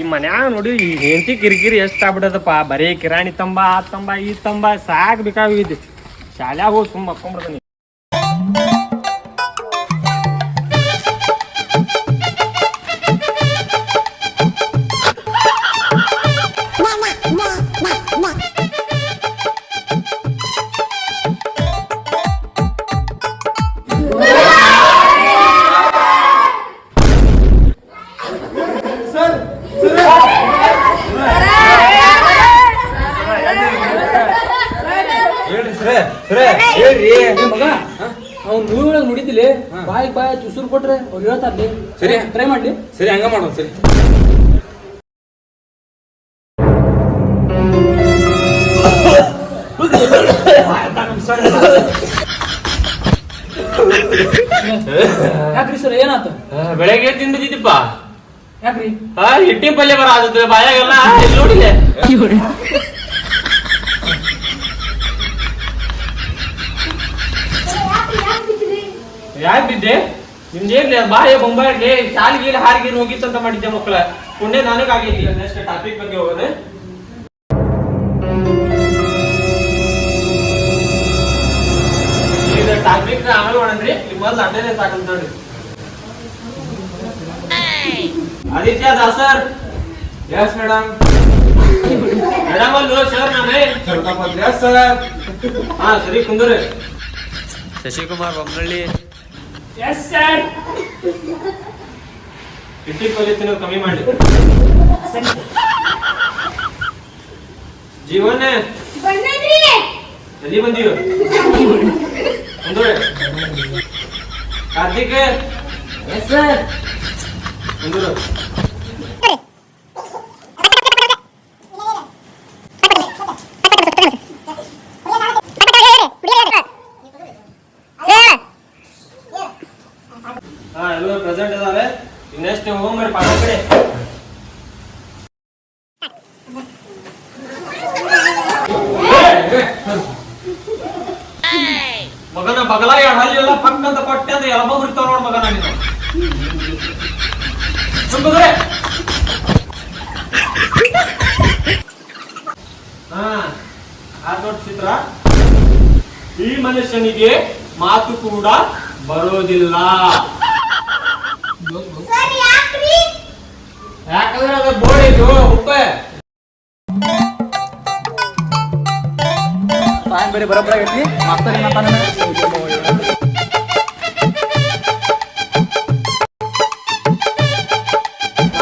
ಈ ಮನ್ಯಾಗ ನೋಡಿ, ಈ ಹೆಂಡತಿ ಕಿರಿಕಿರಿ ಎಷ್ಟು ಆಗ್ಬಿಟ್ಟದಪ್ಪ. ಬರೀ ಕಿರಾಣಿ ತಂಬ, ಆ ತಂಬ, ಈ ತಂಬ, ಸಾಕ್ ಬೇಕಾಗಿದ್ದು ಶಾಲ್ಯಾಗ ಹೋಗಿ ತುಂಬ ಮಕ್ಕೊಂಬಿಡ್ತಾನೆ ಕೊಟ್ರೆ ಅವ್ರು ಹೇಳ್ತಾರ್ಲಿ ಸರಿ. ಟ್ರೈ ಮಾಡ್ಲಿ. ಸರಿ ಹಂಗ ಮಾಡೋಣ ಸರಿ. ಯಾಕ್ರಿ ಸರ್ ಏನಾತ? ಬೆಳಗ್ಗೆ ತಿಂದಿದ್ದೀಪ್ಪ ಯಾಕ್ರಿ? ಆ ಹಿಟ್ಟಿನ ಪಲ್ಯ ಬರ ಆಗುತ್ತೆ ಬಾಯಾಗೆಲ್ಲ ಇಲ್ಲಿ ನೋಡಿಲ್ಲ ಯಾಕೆ ಬಿದ್ದೆ? ನಿಮ್ದೇನ್ಲಿ ಬಾಯ ಬೊಂಬಾಡ್ಲಿ ಶಾಲಿಗೆ ಹಾರಿಗೆ ಹೋಗಿತ್ತಂತ ಮಾಡಿದ್ದೆ ಮಕ್ಕಳ ಪುಣ್ಯ ನನಗಾಗೈತಿ. ನೆಕ್ಸ್ಟ್ ಟಾಪಿಕ್ ಬಗ್ಗೆ ಹೋಗೋದು ಈಗ ಟಾಪಿಕ್ ಆಮೇಲೆ ಮಾಡನ್ರಿ ಈಗ ಮೊದ್ಲು ಅಟೆಂಡೆನ್ಸ್ ಹಾಕಂತ ನೋಡ್ರಿ Aditya Dasar yes madam madam ಅಲ್ಲಿ ಸರ್ ನಾನೇ ಸರ್ ಹಾ ಸರಿ ಕುಂದ್ರಿ. ಶಶಿಕುಮಾರ್ ಬೊಮ್ಮನಳ್ಳಿ ಎಸ್ ಸರ್ ಇಟ್ಟಿ ಪಲ್ಯ ತಿನ್ನೋದು ಕಮ್ಮಿ ಮಾಡಿ ಜೀವನ ಎಲ್ಲಿ ಬಂದೀವ ಅಂದ್ರೆ ಕಾರ್ತಿಕ್ ಎಸ್ ಸರ್ ಕುಂದ್ರು ಹಾ ಎಲ್ಲರೂ ಪ್ರೆಸೆಂಟ್ ಇದಾವೆ ನೆಕ್ಸ್ಟ್ ಹೋಮ್ ಮಾಡಿ ಪಾಠ ಕಡೆ ಮಗನ ಬಗಲ ಎಲ್ಲ ಪಕ್ಕ ಅಂತ ನೋಡ್ ಮಗನ ಹಾ ಚಿತ್ರ? ಈ ಮನುಷ್ಯನಿಗೆ ಮಾತು ಕೂಡ ಬರೋದಿಲ್ಲ. ಯಾಕಂದ್ರೆ ಅದು ಬೋರ್ಡ್ ಇದು ಉಪ್ಪೆ. ಟೈಮ್ ಬೇರೆ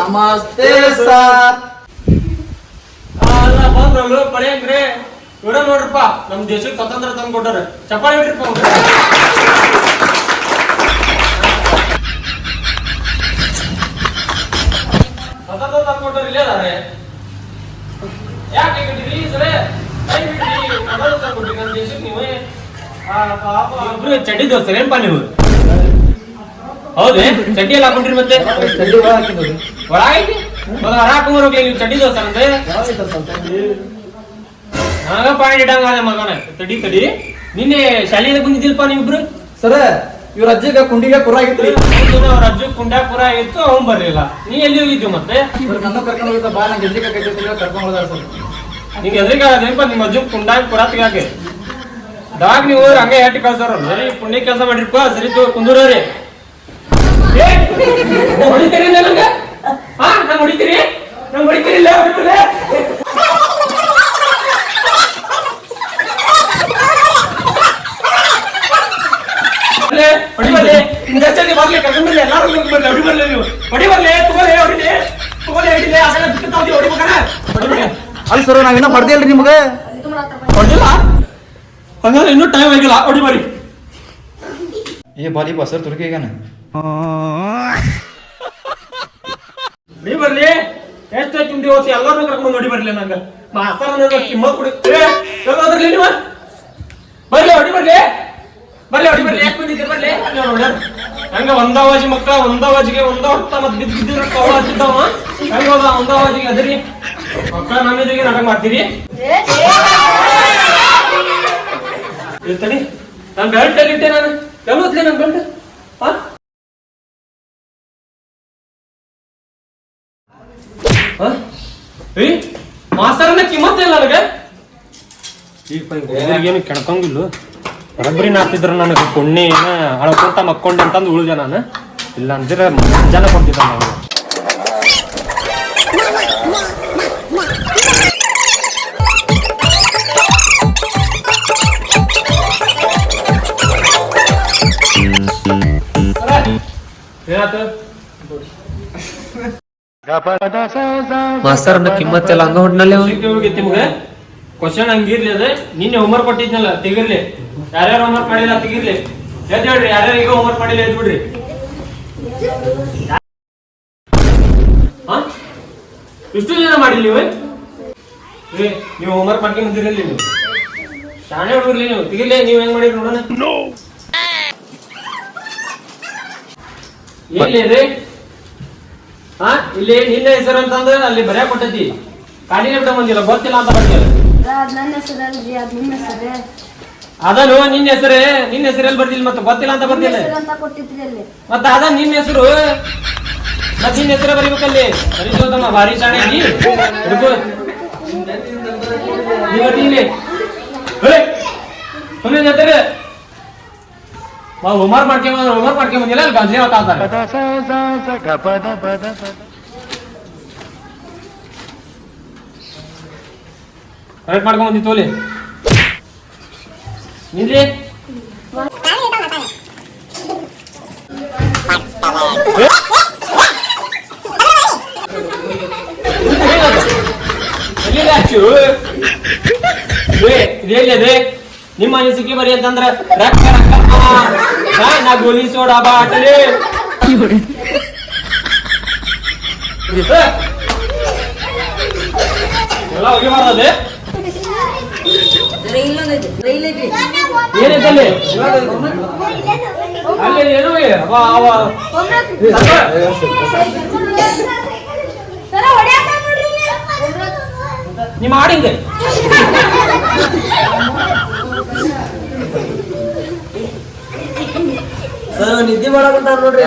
ನಮಸ್ತೆ ಸರ್. ಅಲ್ಲ ಬಂದ್ರಲ್ಲ ಪಡೆಯಂಗ್ರಿ ಇವ್ರ ನೋಡ್ರಪ್ಪ ನಮ್ ದೇಶಕ್ಕೆ ಸ್ವತಂತ್ರ ತಂದು ಕೊಟ್ಟಾರ ಚಪ್ಪಾಳೆ ಬಿಟ್ರಿಪ್ಪ ಕೊಟ್ಟಾರ ಇಲ್ಲೇ ಅದಾರೆ. ಯಾಕೆ ಬಿಟ್ಟಿರಿ ಸರಿ ಕೈ ಬಿಟ್ರಿ ಸ್ವತಂತ್ರ ತಂದು ಕೊಟ್ರಿ ನಮ್ಮ ದೇಶಕ್ಕೆ ನೀವು. ಇಬ್ರು ಚಡ್ಡಿ ದೋಸ್ತರು ಏನ್ಪಾ ನೀವು? ಹೌದೇ ಚಡ್ಡಿ ಎಲ್ಲ ಹಾಕೊಂಡ್ರಿ ಮತ್ತೆ? ಒಳಗೈತಿ ಮಗ ಹೊರ ಹಾಕೊಂಡ್ ಹೋಗ್ಲಿ ನೀವು ಚಡ್ಡಿ ದೋಸ್ತರಂತೆ ನಾಗ ಪಾಯಿಂಟ್ ಇಡಂಗ ಮಗನ. ತಡಿ ತಡಿ ನಿನ್ನೆ ಶಾಲೆಯಿಂದ ಬಂದಿದ್ದಿಲ್ಪ ನೀವಿಬ್ರು? ಸರ್ ಇವ್ರ ಅಜ್ಜಿಗ ಕುಂಡಿಗೆ ಕುರ ಆಗಿತ್ತು ಅವ್ರ ಅಜ್ಜು ಕುಂಡಾಪುರ ಆಗಿತ್ತು ಅವ್ನು ಬರಲಿಲ್ಲ. ನೀ ಎಲ್ಲಿ ಹೋಗಿದ್ದು ಮತ್ತೆ? ನನ್ನ ಕರ್ಕೊಂಡು ಹೋಗಿದ್ದ ಬಾ ನಂಗೆ ಎಲ್ಲಿ ಕಟ್ಟಿರ್ತೀನಿ ಕರ್ಕೊಂಡು ಹೋದ ನಿಮ್ಗೆ ನಿಂಗೆ ಎದ್ರಿಗೆ ಅದೇನಪ್ಪ ನಿಮ್ಮ ಅಜ್ಜು ಕುಂಡಾಗ ತಿಗಾಕೆ ದಾಗ ನೀವು ಹಂಗೆ ಹೆಟ್ಟಿ ಕಳ್ಸಾರ. ಸರಿ ಪುಣ್ಯ ಕೆಲಸ ಮಾಡಿರ್ಪ ಸರಿ ತೋ ಕುಂದೂರವ್ರಿ ಹೊಡಿತೀರಿ ನನಗೆ ಹಾ ನಂಗೆ ಹೊಡಿತೀರಿ? ನಂಗೆ ಹೊಡಿತೀರಿ ಇಲ್ಲ ಹೊಡಿತೀರಿ? ಅಲ್ಲೇ, ಹೊಡಿ ಬರ್ಲಿ. ನಿಮ್ಗೆ ಹೆಚ್ಚಾಗಿ ಬರ್ಲಿ. ಕರ್ಕೊಂಡ್ ಬರ್ಲಿ. ಎಲ್ಲಾರು ಹೋಗಿ ಬರ್ಲಿ. ಹೊಡಿ ಬರ್ಲಿ ನೀವು. ಹೊಡಿ ಬರ್ಲಿ. ತಗೋಲಿ ಹೊಡಿಲಿ. ತಗೋಲಿ ಹೊಡಿಲಿ. ಅದೆಲ್ಲ ಬಿಟ್ಟು ಹೊಡಿ ಮಗನ ಹೊಡಿ ಬಿಡಿ ಅಲ್ಲಿ ಸರ್ ನಾವಿನ್ನ ಹೊಡೆದಿಲ್ರಿ ನಿಮಗೆ? ಹೊಡೆದಿಲ್ಲ ಹಂಗಾದ್ರೆ ಇನ್ನೂ ಟೈಮ್ ಆಗಿಲ್ಲ. ಹೊಡಿ ಬರಿ ಏ ಬಾಲಿ ಬಾ ಸರ್ ತುರ್ಕಿ ಈಗನ. ನೀ ಬರ್ಲಿ. ಎಷ್ಟು ತಿಂಡಿ ಹೋಸಿ ಎಲ್ಲರೂ ಕರ್ಕೊಂಡು ನೋಡಿ ಬರ್ಲಿ ನಂಗೆ. ಮಾತಾಡ ಕಿಮ್ಮತ್ ಕೊಡಿ. ಎಲ್ಲೋದ್ರಲ್ಲಿ ನೀವು? ಬರ್ಲಿ ಹೊಡಿ ಬರ್ಲಿ. ಬರ್ಲಿ ಹೊಡಿ ಬರ್ಲಿ ಯಾಕೆ ಬಂದಿದ್ದೀರಿ? ಬರ್ಲಿ. ಅಲ್ಲೇ. ಹಂಗ ಒಂದಾವಾಜಿ ಮಕ್ಕಳ ಒಂದಾವಾಜಿಗೆ ಒಂದ ಹೊತ್ತ ಮತ್ ಬಿದ್ದ ಬಿದ್ದಿರ ಕವಳ ಹಚ್ಚಿದ್ದವ? ಹೆಂಗ ಹೋದ ಒಂದಾವಾಜಿಗೆ ಅದರಿ? ಮಕ್ಕಳ ನಮ್ಮ ಎದುರಿಗೆ ನಾಟಕ ಮಾಡ್ತೀರಿ? ಇರ್ತಡಿ ನಾನು ಬೆಲ್ಟ್ ಎಲ್ಲಿಟ್ಟೆ ನಾನು. ಎಲ್ಲೋದ್ಲಿ ನಾನು ಬೆಲ್ಟ್ ಹಾ ಏ ಮಾಸ್ತರನ್ನ ಕಿಮ್ಮತ್ತ ಇಲ್ಲ ನನಗೆ? ಈಗ ಏನು ಕೆಡ್ಕೊಂಗಿಲ್ಲ ಬರಬ್ಬರಿ ನಾತಿದ್ರ ನನಗೆ ಪುಣ್ಯ ಏನ? ಅಳ್ಕೊಂತ ಮಕ್ಕೊಂಡೆ ಅಂತಂದು ಉಳಿದೆ ನಾನು. ಇಲ್ಲ ಅಂದ್ರೆ ಜನ ಕೊಡ್ತಿದ್ದ ನಾನು. ಏನಾಯ್ತು ಮಾಸ್ತರ್ ಅನ್ನ ಕಿಮ್ಮತ್ತೆಲ್ಲ ಹಂಗ ಹೊಡ್ನಲ್ಲಿ ಅವ್ನು? ಸಿಕ್ಕಿ ಹೋಗಿತ್ತು ನಿಮ್ಗೆ ಕ್ವಶನ್ ಹಂಗಿರ್ಲಿ ಅದೇ. ನಿನ್ನೆ ಹೋಮ್ವರ್ಕ್ ಕೊಟ್ಟಿದ್ನಲ್ಲ, ತೆಗಿರ್ಲಿ. ಯಾರ್ಯಾರು ಹೋಮ್ವರ್ಕ್ ಮಾಡಿಲ್ಲ ತೆಗಿರ್ಲಿ. ಎದ್ ಹೇಳ್ರಿ ಯಾರ್ಯಾರು ಈಗ ಹೋಮ್ವರ್ಕ್ ಮಾಡಿಲ್ಲ ಎದ್ ಬಿಡ್ರಿ? ಇಷ್ಟು ಜನ ಮಾಡಿಲ್ಲ ನೀವು? ಏ, ನೀವು ಹೋಮ್ವರ್ಕ್ ಮಾಡ್ಕೊಂಡು ಬಂದಿರಲಿ ನೀವು. ಶಾಣೆ ಹುಡುಗರ್ಲಿ ನೀವು. ತೆಗಿರ್ಲಿ, ನೀವು ಹೆಂಗ್ ಮಾಡಿರಿ ನೋಡೋಣ. ಎಲ್ಲಿ ರೀ ಹಾ, ಇಲ್ಲಿ ನಿನ್ನ ಹೆಸರು ಅಂತಂದ್ರೆ ಅಲ್ಲಿ ಬರ್ಯಾಕ ಕೊಟ್ಟೈತಿ ಕಾಲಿನ ಬಿಟ್ಟ ಬಂದಿಲ್ಲ, ಗೊತ್ತಿಲ್ಲ ಅಂತ ಬರ್ತಿಲ್ಲ ಅದ್ ನನ್ನ ಹೆಸರಲ್ರಿ ಅದ್ ನಿಮ್ಮ ಹೆಸರೇ? ಅದನು ನಿನ್ನ ಹೆಸರೇ? ನಿನ್ನ ಹೆಸರಲ್ಲಿ ಬರ್ದಿಲ್ಲ ಮತ್ತೆ ಗೊತ್ತಿಲ್ಲ ಅಂತ ಬರ್ತಿಲ್ಲ ಹೆಸರು ಅಂತ ಕೊಟ್ಟಿದ್ರಿ ಅಲ್ಲಿ. ಮತ್ತೆ ಅದ ನಿನ್ನ ಹೆಸರು? ಮತ್ತೆ ನಿನ್ನ ಹೆಸರು ಬರಿಬೇಕಲ್ಲಿ? ಬರೀತಮ್ಮ ಭಾರಿ ಚಾಣೆ ನೀ. ಹಿಡ್ಕೊ. ನೀ ಬರ್ತಿ ಇಲ್ಲಿ. ಹೇಳಿ ಸುಮ್ಮನೆ ಬಾ ಹೋಮ್ವರ್ಕ್ ಮಾಡ್ಕೊಂಡ್ ಹೋಮ್ವರ್ಕ್ ಮಾಡ್ಕೊಂಡ್ ಬಂದಿಲ್ಲ ಅಲ್ಲಿ ಪದ ಮಾತಾಡ್ತಾರೆ ಕರೆಕ್ಟ್ ಮಾಡ್ಕೊಂಡು ಬಂದಿ ತೋಲಿ. ನಿಲ್ರಿ? ನಿಮ್ಮ ಅನಿಸಿಕೆ ಬರೀ ಅಂತಂದ್ರ ರಕ್ಕ ರಕ್ಕ ನಾ ಗೋಲಿ ಸೋಡಾ ಬಾಟಲಿ. ಏ, ಎಲ್ಲ ಹೋಗಿ ಏನೈತೆ ಅಲ್ಲಿ ಅಲ್ಲಿ ಏನೋ ಇದೆ. ಅವ ಅವ ಸರ ಹೊಡ್ಯಾಕ ನೋಡ್ರಿ ನಿಮ್ಮ ಆಡಿಂಗ ಸರ್ ನಿದ್ದೆ ಮಾಡಕಂತಾರ ನೋಡ್ರಿ.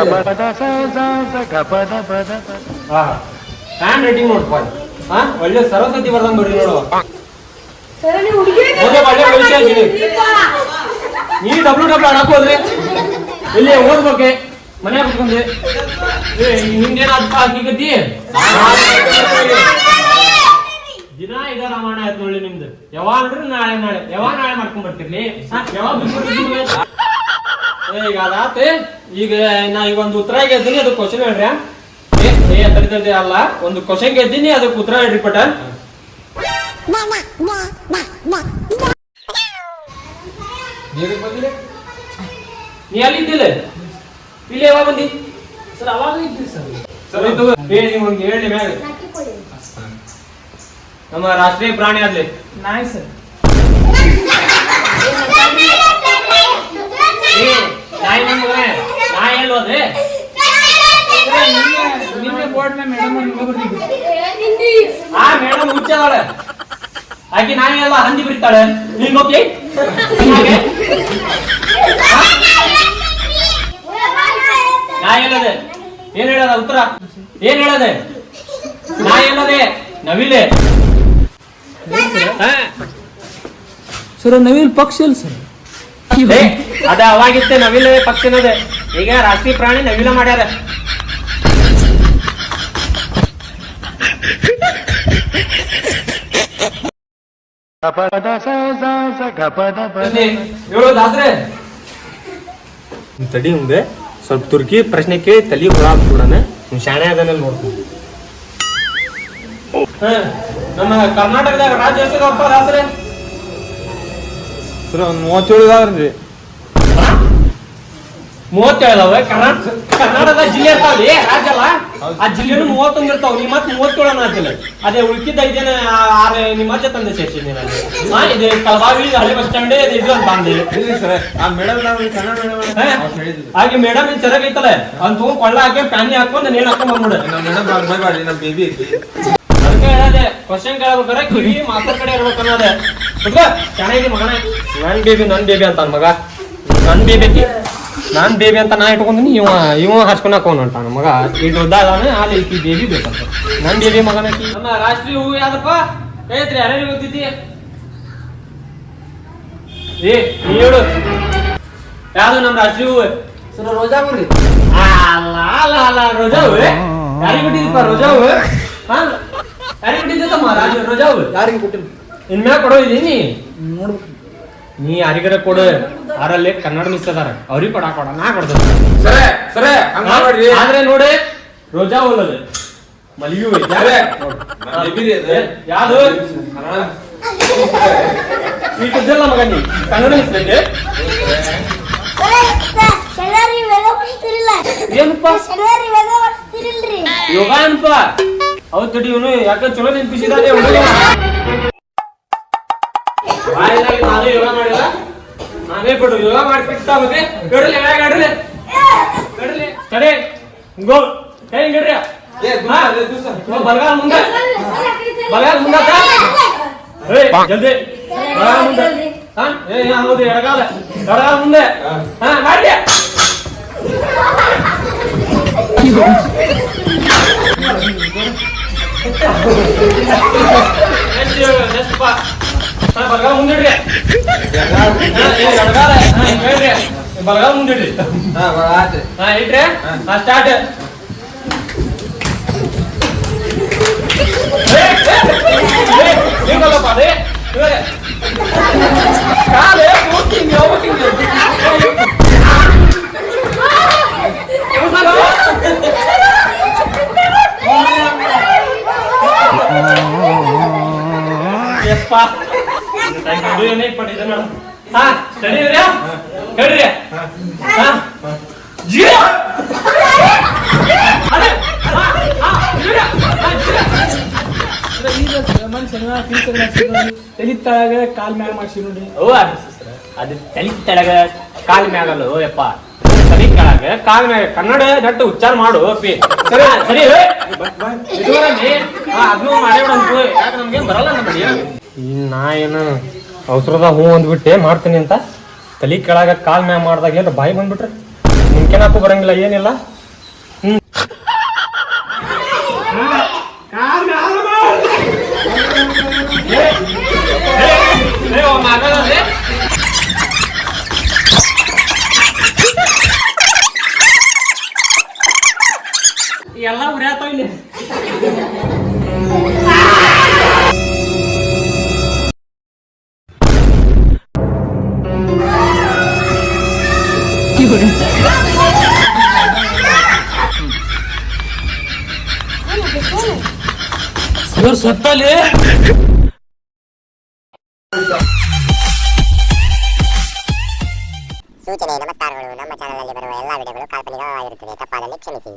ಹ್ಯಾಂಡ್ ರೈಟಿಂಗ್ ನೋಡ್ಪ ಹಾ? ಒಳ್ಳೆ ಸರಸ್ವತಿ ಬರ್ದಂಗ್ ಬರ್ರಿ ನೋಡುವ ನೀ ಡಬ್ಲ್ಯೂ ಡಬ್ಲ್ಯೂ ಆಡಕ್ ಹೋದ್ರಿ ಇಲ್ಲಿ ಓದ್ಬೇಕೆ ಮನೆ ಕುತ್ಕೊಂಡೆ ಏ ಹಿಂಗೇನಾದ್ ಹಾಕಿಗತಿ ದಿನ ಇದ ರಾಮಾಯಣ ಆಯ್ತು ನೋಡಿ ನಿಮ್ದು. ಯಾವಾಗ ನೋಡ್ರಿ ನಾಳೆ ನಾಳೆ. ಯಾವಾಗ ನಾಳೆ ಮಾಡ್ಕೊಂಡ್ ಬರ್ತಿರ್ಲಿ? ಯಾವಾಗ ಈಗ ಅದಾತೆ. ಈಗ ನಾ ಈಗ ಒಂದು ಉತ್ತರ ಗೆದ್ದೀನಿ ಅದಕ್ಕೆ ಕ್ವಶನ್ ಹೇಳ್ರಿ ಏ ಏ ತಡಿ ತಡಿ ಅಲ್ಲ. ಒಂದು ಕ್ವಶನ್ ಗೆದ್ದೀನಿ ಅದಕ್ಕೆ ಉತ್ತರ ಹೇಳ್ರಿ ಪಟ ನೀ ಅಲ್ಲಿದ್ದಿಲ್ಲ ಇಲ್ಲಿ ಯಾವಾಗ ಬಂದಿ? ಸರ್ ಅವಾಗ ಇದ್ರಿ ಸರ್. ಸರ್ ಇದು ಏ ನೀವು ಒಂದು ಹೇಳಿ ಮ್ಯಾಗ. ನಮ್ಮ ರಾಷ್ಟ್ರೀಯ ಪ್ರಾಣಿ ಆದ್ಲಿ ನಾಯಿ ಸರ್. ಏ ನಾಯಿ ನನ್ ಮಗನೇ ನಾಯಿ ಎಲ್ಲಿ ನಿನ್ನೆ ಬೋರ್ಡ್ ಮೇಡಮ್ ಆ ಮೇಡಮ್ ಹುಚ್ಚದಾಳೆ. ಆಕಿ ನಾಯಿ ಎಲ್ಲ ಹಂದಿ ಬಿಡ್ತಾಳೆ. ನೀನ್ ಹೋಗಿ? ನಾಯಿ ಹೇಳದೆ ಏನ್ ಹೇಳದ? ಉತ್ತರ? ಏನ್ ಹೇಳದೆ? ನಾಯಿ ಹೇಳದೆ ನವಿಲೆ. ಸರ್ ನವಿಲ್ ಪಕ್ಷ ಇಲ್ಲ ಸರ್? ಅದ ಅವಾಗಿತ್ತೆ ನವಿಲೆ ಪಕ್ಷಿನದೆ ಈಗ ರಾಷ್ಟ್ರೀಯ ಪ್ರಾಣಿ ನವಿಲ ಮಾಡ್ಯಾರ. ಹೇಳೋದಾದ್ರೆ ತಡಿ ಮುಂದೆ ಸ್ವಲ್ಪ ತುರ್ಕಿ ಪ್ರಶ್ನೆ ಕೇಳಿ ತಲಿ ಹೊರಾಕ್ಬಿಡಣ ಶಾಣೆ ಅದನ್ನೆಲ್ಲ ನೋಡ್ತೀನಿ ಹಾ, ನಮ್ಮ ಕರ್ನಾಟಕದಾಗ ರಾಜ್ಯೋತ್ಸವ ಹೆಸರಪ್ಪ ದಾಸರೇ ಸರ್ ಒಂದು ಮೂವತ್ತೇಳು ಇದಾವ್ರಿ. ಮೂವತ್ತೇಳವ ಕರ್ನಾಟಕ ಕರ್ನಾಟಕದ ಜಿಲ್ಲೆ ಇರ್ತಾವ್ರಿ ರಾಜ್ಯ ಅಲ್ಲ. ಆ ಜಿಲ್ಲೆನು ಮೂವತ್ತೊಂದು ಇರ್ತಾವ. ನಿಮ್ಮ ಮತ್ ಮೂವತ್ತೇಳು ಅನ್ನತ್ತಿಲ್ಲ ಅದೇ ಉಳ್ಕಿದ್ದ ಐದೇನ ಆರು ನಿಮ್ಮ ಮತ್ತೆ ತಂದೆ ಸೇರ್ಸಿನಿ ನಾನು. ಇದು ಕಲಬಾವಿ ಹಳೆ ಬಸ್ ಸ್ಟ್ಯಾಂಡ್ ಇದು ಇದು ಅಂತ ಅಂದೆ. ಹಾಗೆ ಮೇಡಮ್ ಇದು ಸರಿಯಾಗಿ ಐತಲ್ಲ. ಅಂತ ಹೋಗಿ ಕೊಳ್ಳ ಹಾಕಿ ಪ್ಯಾನಿ ಹಾಕೊಂಡು ನೇಣು ಹಾಕೊಂಡ್ ಬಂದ್ಬಿಡು. ನಮ್ಮ ಬೇಬಿ ಅದಕ್ಕೆ ಹೇಳದೆ ಕ್ವಶನ್ ಕೇಳ್ಬೇಕಾರೆ ಕಿವಿ ಮಾಸ್ತರ್ ಕಡೆ ಇರ್ಬೇಕು ಅನ್ನೋದೆ. ಚೆನ್ನಾಗಿ ಮಗನ. ನನ್ ಬೇಬಿ ನನ್ ಬೇಬಿ ಅಂತ ಮಗ. ನನ್ ಬೇಬಿ ನಾನ್ ಬೇಬಿ ಅಂತ ನಾ ಇಟ್ಕೊಂಡಿನಿ ಇವ ಇವ ಹಚ್ಕೊಳಕ್ ಹೊಂಟಾನ ಮಗ. ಇಟ್ಟು ಅದಾನ ಅಲ್ಲಿ ಈಕಿ ಬೇಬಿ ಬೇಕಂತ. ನನ್ ಬೇಬಿ ಮಗನ ನಮ್ಮ ರಾಷ್ಟ್ರೀಯ ಹೂವು ಯಾವ್ದಪ್ಪ? ಹೇಳ್ತ್ರಿ ಯಾರು ಗೊತ್ತೈತಿ ಏ ನೀ ಹೇಳು. ಯಾವ್ದು ನಮ್ಮ ರಾಷ್ಟ್ರೀಯ ಹೂವು? ಸರ್ ರೋಜಾ ಬರ್ರಿ ಅಲ್ಲ ಅಲ್ಲ ಅಲ್ಲ ರೋಜಾ ಹೂವು. ಯಾರಿಗೆ ಬಿಟ್ಟಿದ್ದಪ್ಪ ರೋಜಾ ಹೂವು? ಹಾ? ಯಾರಿಗೆ ಬಿಟ್ಟಿದ್ದಮ್ಮ ರಾಜ ರೋಜಾ ಹೂವು? ಯಾರಿಗೆ ಕೊಟ್ಟಿಲ್ಲ ಇನ್ಮ್ಯಾಗ ಕೊಡೋ ಇದೀನಿ. ನೋಡ್ಬೇಕು. ನೀ ಯಾರಿಗಾರ ಕೊಡು? ಯಾರಲ್ಲಿ? ಕನ್ನಡ ಮಿಸ್ ಅದಾರ ಅವ್ರಿಗೆ ಕೊಡ ಕೊಡ. ನಾ ಸರೇ ಸರೇ ಹಂಗ ಮಾಡ್ರಿ. ಆದ್ರೆ ನೋಡಿ ರೋಜಾ ಹೋಲದು ಮಲ್ಲಿಗೆ ಹೂ ಐತೆ. ಯಾವ್ದು? ಇಟ್ಟಿದ್ದಲ್ಲ ಮಗ ನೀ. ಕನ್ನಡ ಮಿಸ್ ಐತೆ. ಶನಿವಾರ ಏನಪ್ಪ? ಶನಿವಾರ ಯೋಗ ಅನ್ಪ ತಡಿ ಇವನು ಯಾಕೆ ಚಲೋ ನೆನ್ಪಿಸಿದಾನೆ ಹುಡುಗ. ಬಾಯಿಲಾಗಿ ನಾನೇ ಯೋಗ ಮಾಡಿಲ್ಲ. ನಾನೇ ಬಿಡು ಯೋಗ ಮಾಡ್ತಿರ್ತಾ ಮತ್ತೆ ಗಡಲೆ ಗಡಲೆ ಗಡಲೆ ತಡೆ ಗೋ ಕೈ ದೂಸ. ಬಲಗಾಲ ಮುಂದೆ. ಬಲಗಾಲ ಮುಂದೆ ಜಲ್ದಿ. ಬಲಗಾಲ ಮುಂದೆ. ಹಾ ಏ ಹೌದು ಎಡಗಾಲ. ಎಡಗಾಲ ಮುಂದೆ. ಹಾ. ಮಾಡಿ ಬಲಗಾಲ ಮುಂದಿಡ್ರಿ ಎಡಗಾಲ ಹಾ ಹೇಳ್ರಿ ಬಲಗಾಲ ಮುಂದಿಡ್ರಿ ಹಾ, ಬಾ, ಆತ್ರಿ. ಹಾ ಇಟ್ರೆ ಹಾ ಸ್ಟಾರ್ಟ್ ಹಾ ಸರಿ ಹೇಳ್ರಿ ಹಾ ಜೀವ? ಅರೆ ಹಾ ಹಾ ಹೇಳ್ರಿ ಹಾ ಜೀವ. ತಲಿ ತಳಗ ಕಾಲ್ ಮ್ಯಾಗ ಮಾಡ್ಸಿ ನೋಡ್ರಿ ಓ ಅದು ಅದು ತಲೆ ತೆಳಗ ಕಾಲ್ ಮ್ಯಾಗಲ್ಲ ಯಪ್ಪ. ತಲೆ ಕೆಳಗ ಕಾಲ್ ಮ್ಯಾಗ. ಕನ್ನಡ ದಟ್ಟ ಉಚ್ಚಾರ ಮಾಡು ಅಪ್ಪಿ. ಸರಿ ಸರಿ ಅದನ್ನು ಮಾಡ್ಯಾಡಂತು ಯಾಕೆ ನಮ್ಗೇನ್ ಬರಲ್ಲ ನಮ್ಮ ನಾ ಏನು ಅವಸರದ ಹೂ ಅಂದ್ಬಿಟ್ಟೆ ಮಾಡ್ತೀನಿ ಅಂತ ತಲೆ ಕೆಳಗ ಕಾಲ್ ಮ್ಯಾಗ ಮಾಡ್ದಾಗ ಏನ್ರ ಬಾಯಿ ಬಂದ್ಬಿಟ್ರೆ ನಿಮ್ಕೆನಾಕು ಬರಂಗಿಲ್ಲ ಏನಿಲ್ಲ ಕಾಲ್ ಇವ್ರು ಸತ್ತಲ್ಲಿ ಸೂಚನೆ ನಮಸ್ಕಾರಗಳು ನಮ್ಮ ಚಾನಲ್ನಲ್ಲಿ ಬರುವ ಎಲ್ಲಾ ವಿಡಿಯೋಗಳು ಕಾಲ್ಪನಿಕವಾಗಿರುತ್ತದೆ ತಪ್ಪಾದಲ್ಲಿ ಕ್ಷಮಿಸಿ